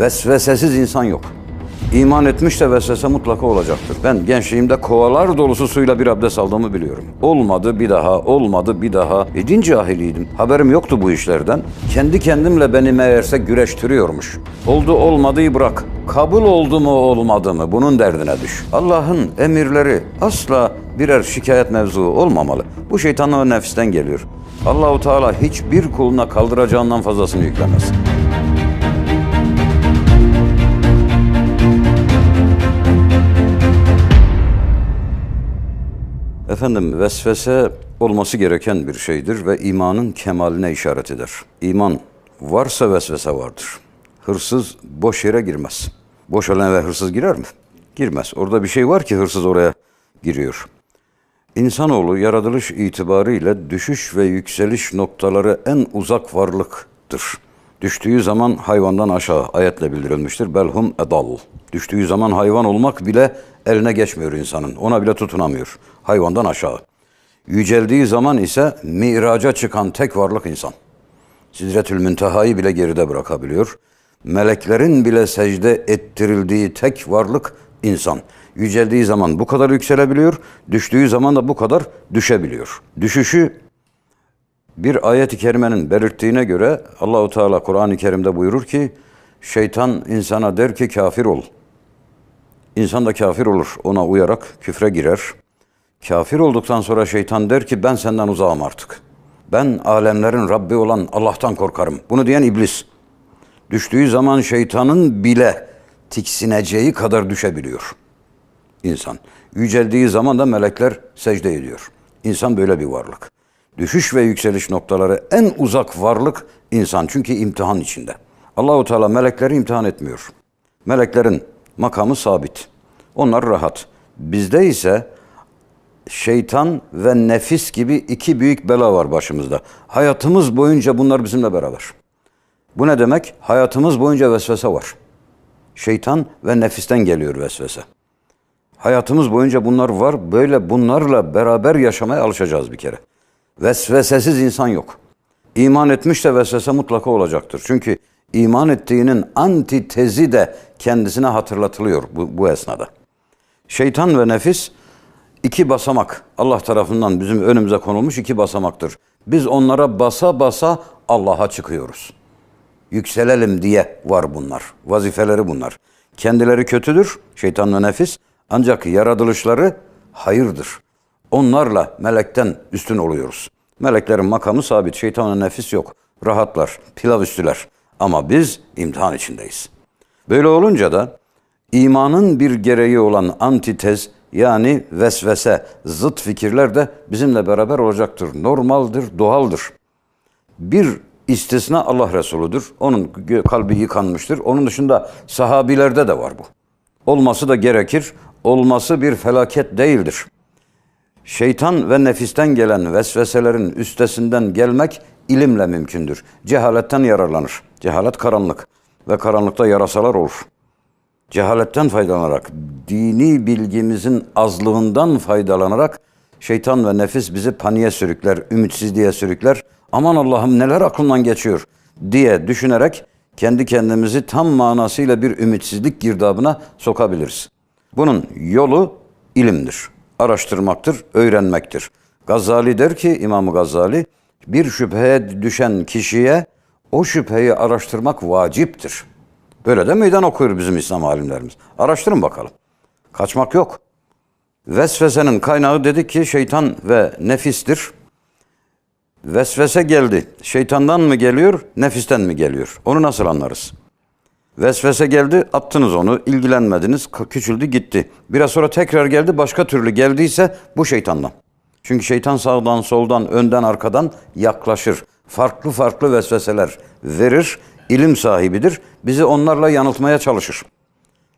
Vesvesesiz insan yok. İman etmiş de vesvese mutlaka olacaktır. Ben gençliğimde kovalar dolusu suyla bir abdest aldığımı biliyorum. Olmadı bir daha, olmadı bir daha. E din cahiliydim. Haberim yoktu bu işlerden. Kendi kendimle beni meğerse güreştiriyormuş. Oldu olmadığı bırak. Kabul oldu mu olmadı mı bunun derdine düş. Allah'ın emirleri asla birer şikayet mevzuu olmamalı. Bu şeytanın ve nefisten geliyor. Allahu Teala hiçbir kuluna kaldıracağından fazlasını yüklemez. Efendim vesvese olması gereken bir şeydir ve imanın kemaline işaret eder. İman varsa vesvese vardır. Hırsız boş yere girmez. Boş olan eve hırsız girer mi? Girmez. Orada bir şey var ki hırsız oraya giriyor. İnsanoğlu yaratılış itibariyle düşüş ve yükseliş noktaları en uzak varlıktır. Düştüğü zaman hayvandan aşağı ayetle bildirilmiştir. Belhum edal. Düştüğü zaman hayvan olmak bile eline geçmiyor insanın. Ona bile tutunamıyor. Hayvandan aşağı. Yüceldiği zaman ise miraca çıkan tek varlık insan. Sidretül Münteha'yı bile geride bırakabiliyor. Meleklerin bile secde ettirildiği tek varlık insan. Yüceldiği zaman bu kadar yükselebiliyor, düştüğü zaman da bu kadar düşebiliyor. Düşüşü bir ayet-i kerimenin belirttiğine göre Allahu Teala Kur'an-ı Kerim'de buyurur ki şeytan insana der ki kafir ol. İnsan da kafir olur. Ona uyarak küfre girer. Kafir olduktan sonra şeytan der ki ben senden uzağım artık. Ben alemlerin Rabbi olan Allah'tan korkarım. Bunu diyen iblis. Düştüğü zaman şeytanın bile tiksineceği kadar düşebiliyor insan. Yüceldiği zaman da melekler secde ediyor. İnsan böyle bir varlık. Düşüş ve yükseliş noktaları en uzak varlık insan. Çünkü imtihan içinde. Allahu Teala melekleri imtihan etmiyor. Meleklerin makamı sabit. Onlar rahat. Bizde ise şeytan ve nefis gibi iki büyük bela var başımızda. Hayatımız boyunca bunlar bizimle beraber. Bu ne demek? Hayatımız boyunca vesvese var. Şeytan ve nefisten geliyor vesvese. Hayatımız boyunca bunlar var. Böyle bunlarla beraber yaşamaya alışacağız bir kere. Vesvesesiz insan yok. İman etmiş de vesvese mutlaka olacaktır. Çünkü iman ettiğinin antitezi de kendisine hatırlatılıyor bu, bu esnada. Şeytan ve nefis iki basamak Allah tarafından bizim önümüze konulmuş iki basamaktır. Biz onlara basa basa Allah'a çıkıyoruz. Yükselelim diye var bunlar. Vazifeleri bunlar. Kendileri kötüdür şeytan ve nefis ancak yaratılışları hayırdır. Onlarla melekten üstün oluyoruz. Meleklerin makamı sabit, şeytanın nefis yok. Rahatlar, pilav üstüler. Ama biz imtihan içindeyiz. Böyle olunca da imanın bir gereği olan antitez yani vesvese, zıt fikirler de bizimle beraber olacaktır. Normaldir, doğaldır. Bir istisna Allah Resuludur. Onun kalbi yıkanmıştır. Onun dışında sahabilerde de var bu. Olması da gerekir. Olması bir felaket değildir. Şeytan ve nefisten gelen vesveselerin üstesinden gelmek ilimle mümkündür. Cehaletten yararlanır. Cehalet karanlık ve karanlıkta yarasalar olur. Cehaletten faydalanarak, dini bilgimizin azlığından faydalanarak şeytan ve nefis bizi paniğe sürükler, ümitsizliğe sürükler. Aman Allah'ım neler aklımdan geçiyor diye düşünerek kendi kendimizi tam manasıyla bir ümitsizlik girdabına sokabiliriz. Bunun yolu ilimdir, araştırmaktır, öğrenmektir. Gazali der ki İmam Gazali bir şüpheye düşen kişiye o şüpheyi araştırmak vaciptir. Böyle de meydan okuyor bizim İslam alimlerimiz. Araştırın bakalım. Kaçmak yok. Vesvesenin kaynağı dedik ki şeytan ve nefistir. Vesvese geldi. Şeytandan mı geliyor, nefisten mi geliyor? Onu nasıl anlarız? Vesvese geldi, attınız onu, ilgilenmediniz, küçüldü gitti. Biraz sonra tekrar geldi, başka türlü geldiyse bu şeytandan. Çünkü şeytan sağdan, soldan, önden, arkadan yaklaşır. Farklı farklı vesveseler verir, ilim sahibidir. Bizi onlarla yanıltmaya çalışır.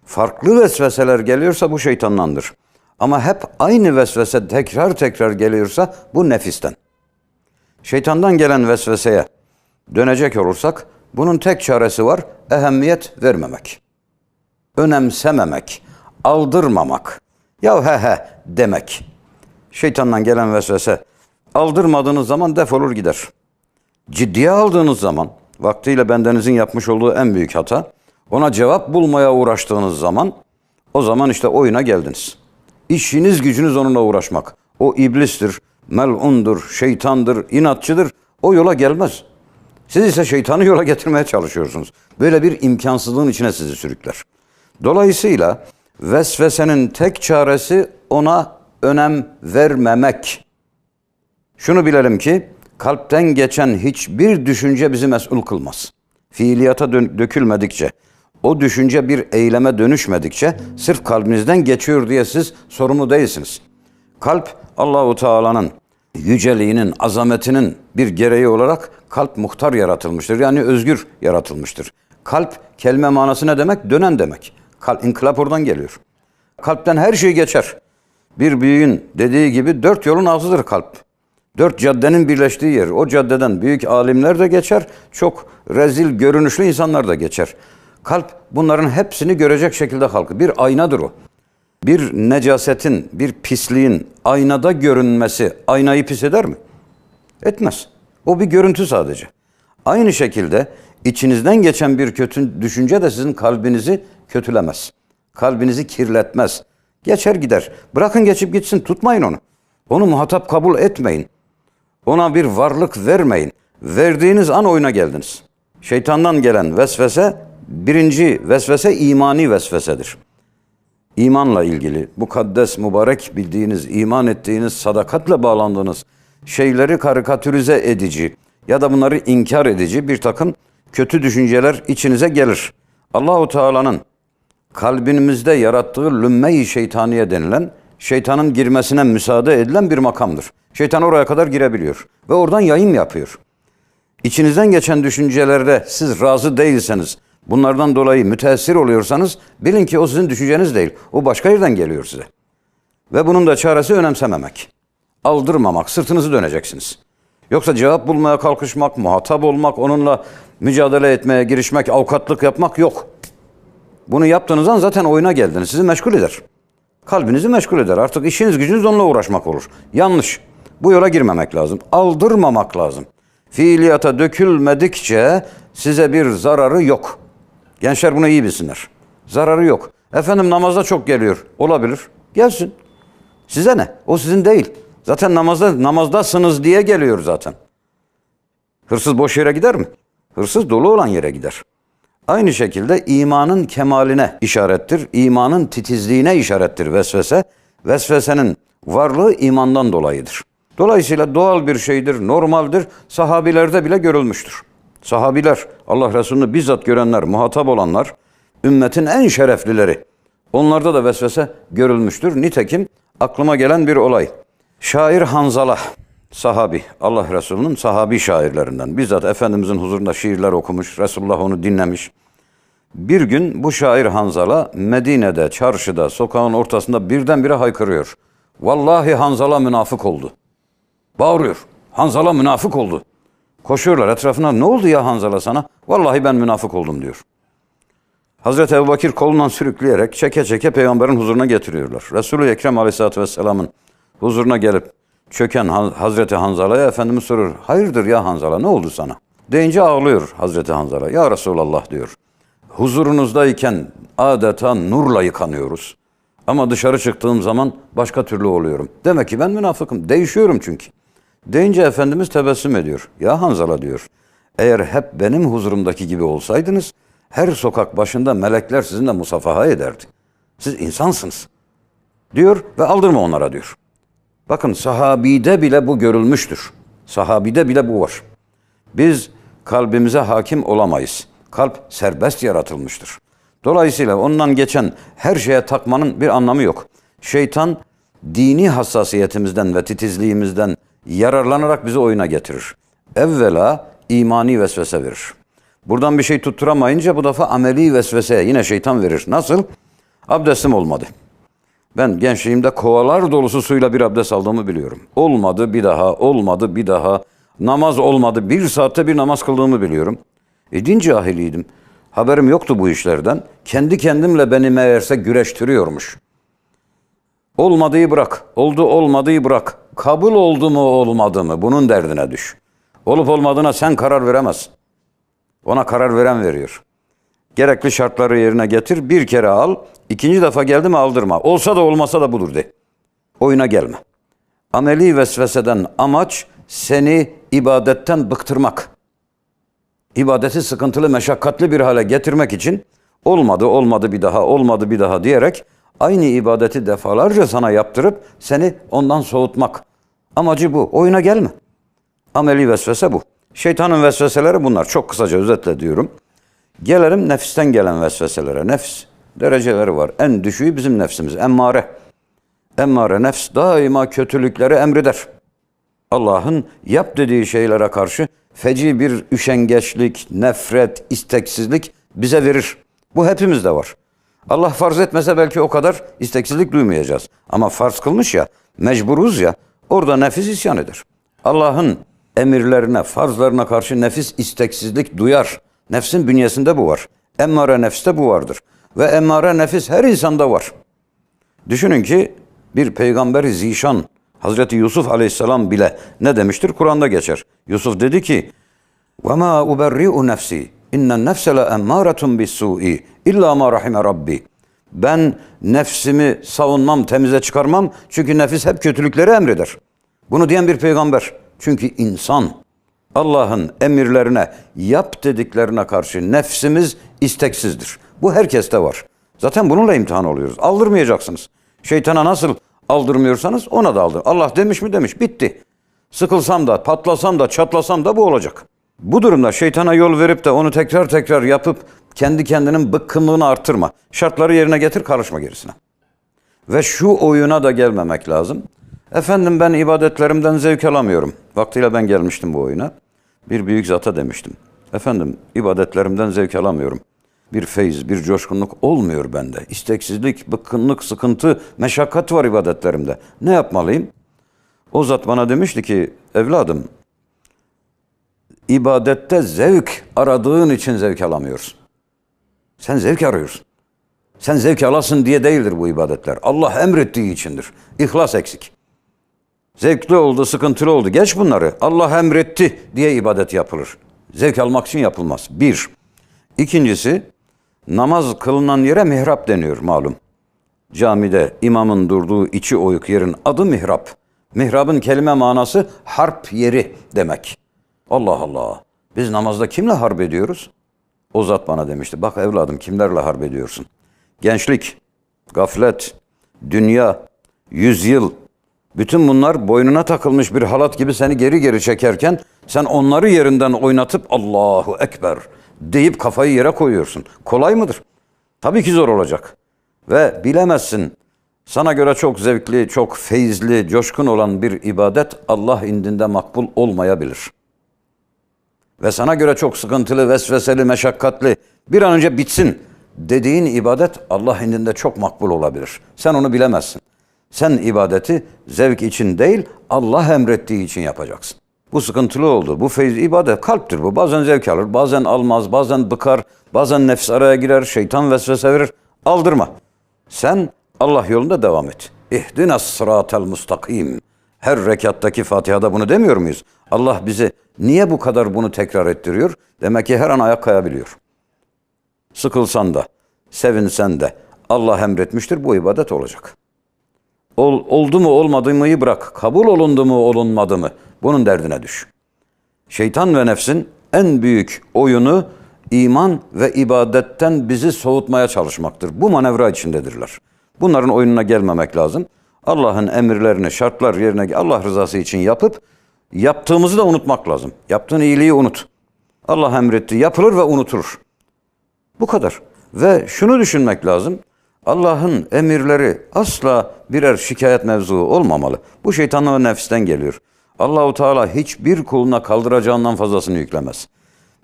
Farklı vesveseler geliyorsa bu şeytandandır. Ama hep aynı vesvese tekrar tekrar geliyorsa bu nefisten. Şeytandan gelen vesveseye dönecek olursak bunun tek çaresi var. Ehemmiyet vermemek. Önemsememek. Aldırmamak. Ya he he demek. Şeytandan gelen vesvese aldırmadığınız zaman defolur gider. Ciddiye aldığınız zaman vaktiyle bendenizin yapmış olduğu en büyük hata Ona cevap bulmaya uğraştığınız zaman o zaman işte oyuna geldiniz. İşiniz gücünüz onunla uğraşmak. O iblistir, melundur, şeytandır, inatçıdır. O yola gelmez. Siz ise şeytanı yola getirmeye çalışıyorsunuz. Böyle bir imkansızlığın içine sizi sürükler. Dolayısıyla vesvesenin tek çaresi ona önem vermemek. Şunu bilelim ki kalpten geçen hiçbir düşünce bizi mesul kılmaz. Fiiliyata dö- dökülmedikçe, o düşünce bir eyleme dönüşmedikçe sırf kalbinizden geçiyor diye siz sorumlu değilsiniz. Kalp Allahu Teala'nın yüceliğinin, azametinin bir gereği olarak kalp muhtar yaratılmıştır. Yani özgür yaratılmıştır. Kalp kelime manası ne demek? Dönen demek. Kalp, inkılap oradan geliyor. Kalpten her şey geçer. Bir büyüğün dediği gibi dört yolun ağzıdır kalp. Dört caddenin birleştiği yer. O caddeden büyük alimler de geçer, çok rezil görünüşlü insanlar da geçer. Kalp bunların hepsini görecek şekilde halkı. Bir aynadır o. Bir necasetin, bir pisliğin aynada görünmesi aynayı pis eder mi? Etmez. O bir görüntü sadece. Aynı şekilde içinizden geçen bir kötü düşünce de sizin kalbinizi kötülemez. Kalbinizi kirletmez. Geçer gider. Bırakın geçip gitsin. Tutmayın onu. Onu muhatap kabul etmeyin. Ona bir varlık vermeyin. Verdiğiniz an oyuna geldiniz. Şeytandan gelen vesvese birinci vesvese imani vesvesedir. İmanla ilgili mukaddes, mübarek bildiğiniz, iman ettiğiniz, sadakatle bağlandığınız şeyleri karikatürize edici ya da bunları inkar edici bir takım kötü düşünceler içinize gelir. Allahu Teala'nın kalbimizde yarattığı lümme-i şeytaniye denilen şeytanın girmesine müsaade edilen bir makamdır. Şeytan oraya kadar girebiliyor ve oradan yayın yapıyor. İçinizden geçen düşüncelerde siz razı değilseniz, bunlardan dolayı müteessir oluyorsanız bilin ki o sizin düşünceniz değil. O başka yerden geliyor size. Ve bunun da çaresi önemsememek. Aldırmamak, sırtınızı döneceksiniz. Yoksa cevap bulmaya kalkışmak, muhatap olmak, onunla mücadele etmeye girişmek, avukatlık yapmak yok. Bunu yaptığınız an zaten oyuna geldiniz. Sizi meşgul eder. Kalbinizi meşgul eder. Artık işiniz gücünüz onunla uğraşmak olur. Yanlış. Bu yola girmemek lazım. Aldırmamak lazım. Fiiliyata dökülmedikçe size bir zararı yok. Gençler bunu iyi bilsinler. Zararı yok. Efendim namazda çok geliyor. Olabilir. Gelsin. Size ne? O sizin değil. Zaten namazda namazdasınız diye geliyor zaten. Hırsız boş yere gider mi? Hırsız dolu olan yere gider. Aynı şekilde imanın kemaline işarettir. İmanın titizliğine işarettir vesvese. Vesvesenin varlığı imandan dolayıdır. Dolayısıyla doğal bir şeydir, normaldir. Sahabilerde bile görülmüştür. Sahabiler, Allah Resulü'nü bizzat görenler, muhatap olanlar, ümmetin en şereflileri. Onlarda da vesvese görülmüştür. Nitekim aklıma gelen bir olay. Şair Hanzala, sahabi, Allah Resulü'nün sahabi şairlerinden. Bizzat Efendimizin huzurunda şiirler okumuş, Resulullah onu dinlemiş. Bir gün bu şair Hanzala Medine'de, çarşıda, sokağın ortasında birdenbire haykırıyor. Vallahi Hanzala münafık oldu. Bağırıyor. Hanzala münafık oldu. Koşuyorlar etrafına. Ne oldu ya Hanzala sana? Vallahi ben münafık oldum diyor. Hazreti Ebubekir kolundan sürükleyerek çeke çeke peygamberin huzuruna getiriyorlar. Resulü Ekrem Aleyhisselatü Vesselam'ın huzuruna gelip çöken Hazreti Hanzala'ya Efendimiz sorur. Hayırdır ya Hanzala ne oldu sana? Deyince ağlıyor Hazreti Hanzala. Ya Resulallah diyor. Huzurunuzdayken adeta nurla yıkanıyoruz. Ama dışarı çıktığım zaman başka türlü oluyorum. Demek ki ben münafıkım. Değişiyorum çünkü. Deyince Efendimiz tebessüm ediyor. Ya Hanzala diyor. Eğer hep benim huzurumdaki gibi olsaydınız her sokak başında melekler sizinle musafaha ederdi. Siz insansınız. Diyor ve aldırma onlara diyor. Bakın sahabide bile bu görülmüştür. Sahabide bile bu var. Biz kalbimize hakim olamayız. Kalp serbest yaratılmıştır. Dolayısıyla ondan geçen her şeye takmanın bir anlamı yok. Şeytan dini hassasiyetimizden ve titizliğimizden yararlanarak bizi oyuna getirir. Evvela imani vesvese verir. Buradan bir şey tutturamayınca bu defa ameli vesvese yine şeytan verir. Nasıl? Abdestim olmadı. Ben gençliğimde kovalar dolusu suyla bir abdest aldığımı biliyorum. Olmadı bir daha, olmadı bir daha. Namaz olmadı. Bir saatte bir namaz kıldığımı biliyorum. E din cahiliydim. Haberim yoktu bu işlerden. Kendi kendimle beni meğerse güreştiriyormuş. Olmadığı bırak. Oldu olmadığı bırak. Kabul oldu mu olmadı mı bunun derdine düş. Olup olmadığına sen karar veremezsin. Ona karar veren veriyor. Gerekli şartları yerine getir, bir kere al, ikinci defa geldi mi aldırma. Olsa da olmasa da budur de. Oyuna gelme. Ameli vesveseden amaç seni ibadetten bıktırmak. İbadeti sıkıntılı, meşakkatli bir hale getirmek için olmadı, olmadı bir daha, olmadı bir daha diyerek aynı ibadeti defalarca sana yaptırıp seni ondan soğutmak. Amacı bu. Oyuna gelme. Ameli vesvese bu. Şeytanın vesveseleri bunlar. Çok kısaca özetle diyorum. Gelelim nefisten gelen vesveselere. Nefs dereceleri var. En düşüğü bizim nefsimiz. Emmare. Emmare nefs daima kötülükleri emreder. Allah'ın yap dediği şeylere karşı feci bir üşengeçlik, nefret, isteksizlik bize verir. Bu hepimizde var. Allah farz etmese belki o kadar isteksizlik duymayacağız. Ama farz kılmış ya, mecburuz ya, orada nefis isyan eder. Allah'ın emirlerine, farzlarına karşı nefis isteksizlik duyar. Nefsin bünyesinde bu var. Emmare nefste bu vardır. Ve emmare nefis her insanda var. Düşünün ki bir peygamberi zişan Hazreti Yusuf aleyhisselam bile ne demiştir? Kur'an'da geçer. Yusuf dedi ki وَمَا اُبَرِّئُ نَفْسِي اِنَّ النَّفْسَ لَاَمَّارَةٌ بِالسُّٰءِ İlla ma rahime Rabbi. Ben nefsimi savunmam, temize çıkarmam. Çünkü nefis hep kötülükleri emreder. Bunu diyen bir peygamber. Çünkü insan Allah'ın emirlerine, yap dediklerine karşı nefsimiz isteksizdir. Bu herkeste var. Zaten bununla imtihan oluyoruz. Aldırmayacaksınız. Şeytana nasıl aldırmıyorsanız ona da aldır. Allah demiş mi demiş. Bitti. Sıkılsam da, patlasam da, çatlasam da bu olacak. Bu durumda şeytana yol verip de onu tekrar tekrar yapıp kendi kendinin bıkkınlığını artırma. Şartları yerine getir, karışma gerisine. Ve şu oyuna da gelmemek lazım. Efendim ben ibadetlerimden zevk alamıyorum. Vaktiyle ben gelmiştim bu oyuna. Bir büyük zata demiştim. Efendim ibadetlerimden zevk alamıyorum. Bir feyz, bir coşkunluk olmuyor bende. İsteksizlik, bıkkınlık, sıkıntı, meşakkat var ibadetlerimde. Ne yapmalıyım? O zat bana demişti ki evladım ibadette zevk aradığın için zevk alamıyorsun. Sen zevk arıyorsun. Sen zevk alasın diye değildir bu ibadetler. Allah emrettiği içindir. İhlas eksik. Zevkli oldu, sıkıntılı oldu. Geç bunları. Allah emretti diye ibadet yapılır. Zevk almak için yapılmaz. Bir. İkincisi, namaz kılınan yere mihrap deniyor malum. Camide imamın durduğu içi oyuk yerin adı mihrap. Mihrabın kelime manası harp yeri demek. Allah Allah. Biz namazda kimle harp ediyoruz? O zat bana demişti. Bak evladım kimlerle harp ediyorsun? Gençlik, gaflet, dünya, yüzyıl, bütün bunlar boynuna takılmış bir halat gibi seni geri geri çekerken sen onları yerinden oynatıp Allahu Ekber deyip kafayı yere koyuyorsun. Kolay mıdır? Tabii ki zor olacak. Ve bilemezsin. Sana göre çok zevkli, çok feyizli, coşkun olan bir ibadet Allah indinde makbul olmayabilir. Ve sana göre çok sıkıntılı, vesveseli, meşakkatli, bir an önce bitsin dediğin ibadet Allah indinde çok makbul olabilir. Sen onu bilemezsin. Sen ibadeti zevk için değil, Allah emrettiği için yapacaksın. Bu sıkıntılı oldu. Bu feyz ibadet kalptir bu. Bazen zevk alır, bazen almaz, bazen bıkar, bazen nefs araya girer, şeytan vesvese verir. Aldırma. Sen Allah yolunda devam et. İhdinas sıratel mustakim. Her rekattaki Fatiha'da bunu demiyor muyuz? Allah bize niye bu kadar bunu tekrar ettiriyor? Demek ki her an ayak kayabiliyor. Sıkılsan da, sevinsen de Allah emretmiştir bu ibadet olacak. Ol, oldu mu olmadı mıyı bırak. Kabul olundu mu olunmadı mı? Bunun derdine düş. Şeytan ve nefsin en büyük oyunu iman ve ibadetten bizi soğutmaya çalışmaktır. Bu manevra içindedirler. Bunların oyununa gelmemek lazım. Allah'ın emirlerini, şartlar yerine Allah rızası için yapıp yaptığımızı da unutmak lazım. Yaptığın iyiliği unut. Allah emretti, yapılır ve unutulur. Bu kadar. Ve şunu düşünmek lazım. Allah'ın emirleri asla birer şikayet mevzu olmamalı. Bu şeytanın ve nefisten geliyor. Allahu Teala hiçbir kuluna kaldıracağından fazlasını yüklemez.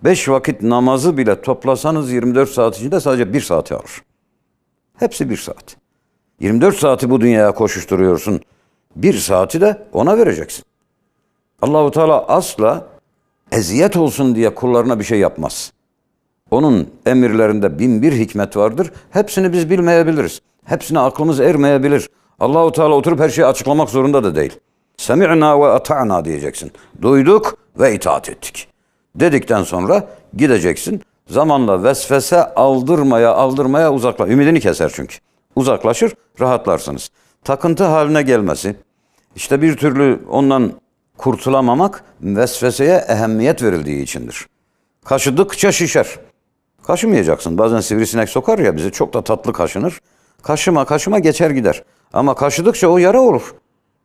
Beş vakit namazı bile toplasanız 24 saat içinde sadece bir saati alır. Hepsi bir saat. 24 saati bu dünyaya koşuşturuyorsun. Bir saati de ona vereceksin. Allahu Teala asla eziyet olsun diye kullarına bir şey yapmaz. Onun emirlerinde bin bir hikmet vardır. Hepsini biz bilmeyebiliriz. Hepsine aklımız ermeyebilir. Allahu Teala oturup her şeyi açıklamak zorunda da değil. Semi'na ve ata'na diyeceksin. Duyduk ve itaat ettik. Dedikten sonra gideceksin. Zamanla vesvese aldırmaya aldırmaya uzaklaş. Ümidini keser çünkü. Uzaklaşır, rahatlarsınız. Takıntı haline gelmesi, işte bir türlü ondan kurtulamamak vesveseye ehemmiyet verildiği içindir. Kaşıdıkça şişer. Kaşımayacaksın. Bazen sivrisinek sokar ya bizi çok da tatlı kaşınır. Kaşıma kaşıma geçer gider. Ama kaşıdıkça o yara olur.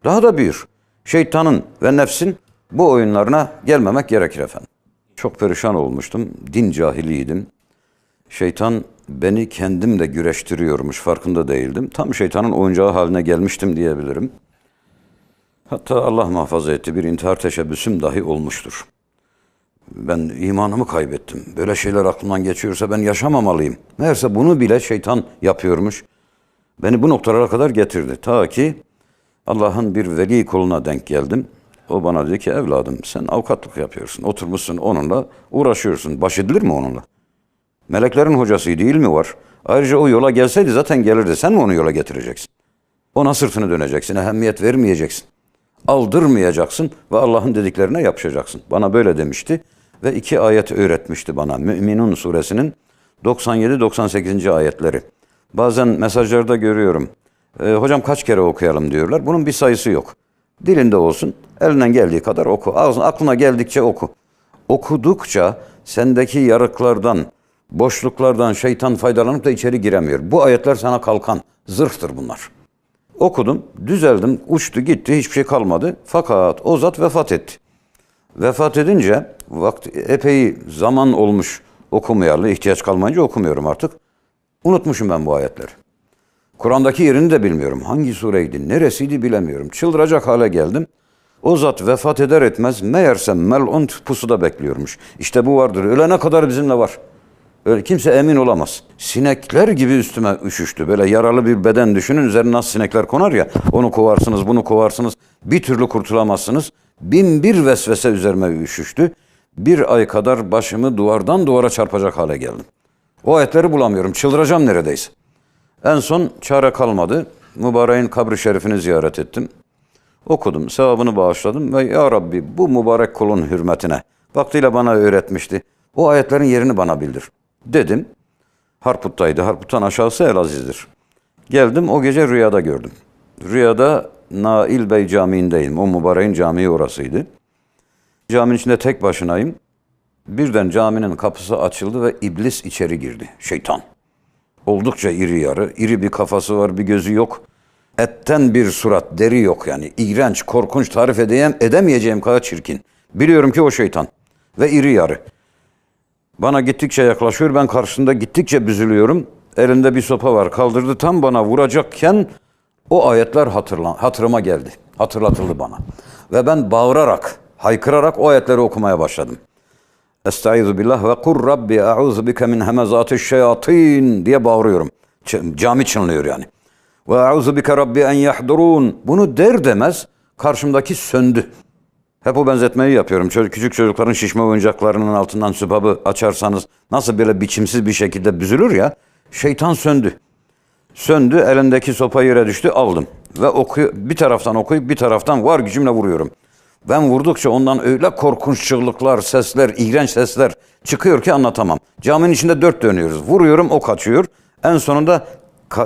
Daha da büyür. Şeytanın ve nefsin bu oyunlarına gelmemek gerekir efendim. Çok perişan olmuştum. Din cahiliydim. Şeytan beni kendimle güreştiriyormuş farkında değildim. Tam şeytanın oyuncağı haline gelmiştim diyebilirim. Hatta Allah muhafaza etti bir intihar teşebbüsüm dahi olmuştur. Ben imanımı kaybettim. Böyle şeyler aklımdan geçiyorsa ben yaşamamalıyım. Meğerse bunu bile şeytan yapıyormuş. Beni bu noktalara kadar getirdi. Ta ki Allah'ın bir veli koluna denk geldim. O bana dedi ki evladım sen avukatlık yapıyorsun. Oturmuşsun onunla uğraşıyorsun. Baş edilir mi onunla? Meleklerin hocası değil mi var? Ayrıca o yola gelseydi zaten gelirdi. Sen mi onu yola getireceksin? Ona sırtını döneceksin. Ehemmiyet vermeyeceksin. Aldırmayacaksın ve Allah'ın dediklerine yapışacaksın. Bana böyle demişti ve iki ayet öğretmişti bana. Müminun suresinin 97-98. ayetleri. Bazen mesajlarda görüyorum. "E, hocam kaç kere okuyalım diyorlar. Bunun bir sayısı yok. Dilinde olsun. Elinden geldiği kadar oku. Ağzına, aklına geldikçe oku. Okudukça sendeki yarıklardan, boşluklardan şeytan faydalanıp da içeri giremiyor. Bu ayetler sana kalkan. Zırhtır bunlar. Okudum, düzeldim, uçtu gitti, hiçbir şey kalmadı. Fakat o zat vefat etti. Vefat edince vakti epey zaman olmuş okumayalı, ihtiyaç kalmayınca okumuyorum artık. Unutmuşum ben bu ayetleri. Kur'an'daki yerini de bilmiyorum. Hangi sureydi, neresiydi bilemiyorum. Çıldıracak hale geldim. O zat vefat eder etmez meğerse mel'un pusuda bekliyormuş. İşte bu vardır. Ölene kadar bizimle var. Öyle kimse emin olamaz. Sinekler gibi üstüme üşüştü. Böyle yaralı bir beden düşünün. Üzerine nasıl sinekler konar ya. Onu kovarsınız, bunu kovarsınız. Bir türlü kurtulamazsınız. Bin bir vesvese üzerime üşüştü. Bir ay kadar başımı duvardan duvara çarpacak hale geldim. O ayetleri bulamıyorum. Çıldıracağım neredeyse. En son çare kalmadı. Mübareğin kabri şerifini ziyaret ettim. Okudum, sevabını bağışladım ve Ya Rabbi bu mübarek kulun hürmetine vaktiyle bana öğretmişti. O ayetlerin yerini bana bildir. Dedim. Harput'taydı. Harput'tan aşağısı Elaziz'dir. Geldim o gece rüyada gördüm. Rüyada Nail Bey Camii'ndeyim. O mübareğin camii orasıydı. Caminin içinde tek başınayım. Birden caminin kapısı açıldı ve iblis içeri girdi. Şeytan. Oldukça iri yarı. iri bir kafası var, bir gözü yok. Etten bir surat, deri yok yani. İğrenç, korkunç, tarif edeyim, edemeyeceğim kadar çirkin. Biliyorum ki o şeytan. Ve iri yarı. Bana gittikçe yaklaşıyor. Ben karşısında gittikçe büzülüyorum. Elinde bir sopa var. Kaldırdı tam bana vuracakken o ayetler hatırlan, hatırıma geldi. Hatırlatıldı bana. Ve ben bağırarak, haykırarak o ayetleri okumaya başladım. Estaizu billah ve kur rabbi a'udhu bike min hemezati şeyatin diye bağırıyorum. Cami çınlıyor yani. Ve a'udhu bike rabbi en yahdurun. Bunu der demez karşımdaki söndü. Hep o benzetmeyi yapıyorum. Çocuk, küçük çocukların şişme oyuncaklarının altından sübabı açarsanız nasıl böyle biçimsiz bir şekilde büzülür ya. Şeytan söndü. Söndü, elindeki sopa yere düştü, aldım. Ve okuyor, bir taraftan okuyup bir taraftan var gücümle vuruyorum. Ben vurdukça ondan öyle korkunç çığlıklar, sesler, iğrenç sesler çıkıyor ki anlatamam. Caminin içinde dört dönüyoruz. Vuruyorum, o kaçıyor. En sonunda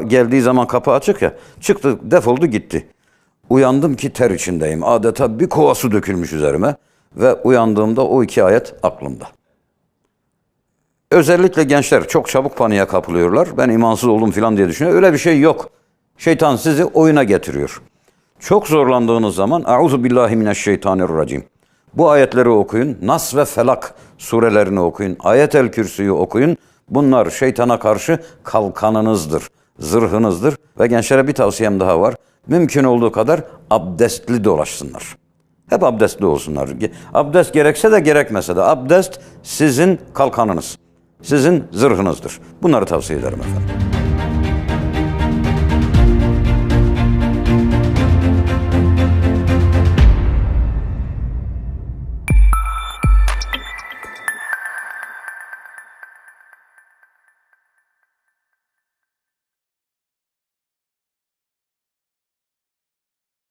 geldiği zaman kapı açık ya. Çıktı, defoldu gitti. Uyandım ki ter içindeyim. Adeta bir kova su dökülmüş üzerime. Ve uyandığımda o iki ayet aklımda. Özellikle gençler çok çabuk paniğe kapılıyorlar. Ben imansız oldum falan diye düşünüyor. Öyle bir şey yok. Şeytan sizi oyuna getiriyor. Çok zorlandığınız zaman Euzu billahi mineşşeytanirracim. Bu ayetleri okuyun. Nas ve Felak surelerini okuyun. Ayetel Kürsü'yü okuyun. Bunlar şeytana karşı kalkanınızdır, zırhınızdır. Ve gençlere bir tavsiyem daha var. Mümkün olduğu kadar abdestli dolaşsınlar. Hep abdestli olsunlar. Abdest gerekse de gerekmese de abdest sizin kalkanınız. Sizin zırhınızdır. Bunları tavsiye ederim efendim.